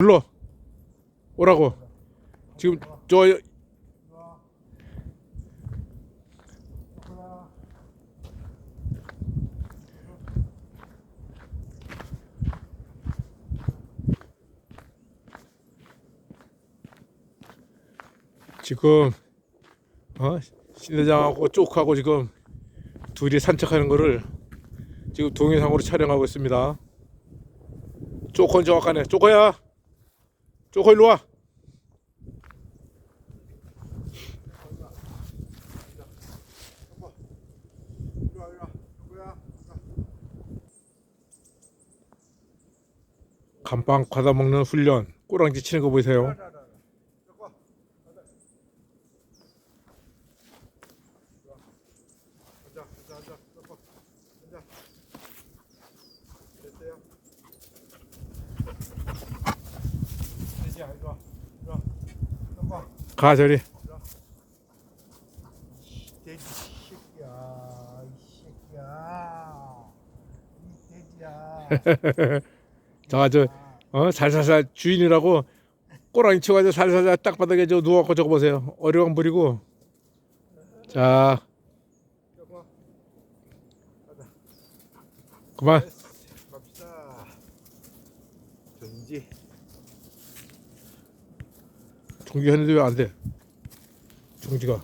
불러 오라고 지금 저 지금 어 신대장하고 쪽하고 지금 둘이 산책하는 거를 지금 동영상으로 촬영하고 있습니다. 쪼건 정확하네. 쪼거야. 쪼거 일로 와. 감빵 과다 먹는 훈련. 꼬랑지 치는 거 보이세요? 가 저리. 돼지 새끼야, 이 새끼야, 이 돼지야. 자, 저, 어, 살살살 주인이라고 꼬랑이 쳐가지고 살살살 딱바닥에 저 누워갖고 저거 보세요. 어려운 부리고. 자, 그만. 갑시다. 전지. 종지 했는데 왜 안 돼? 종지가.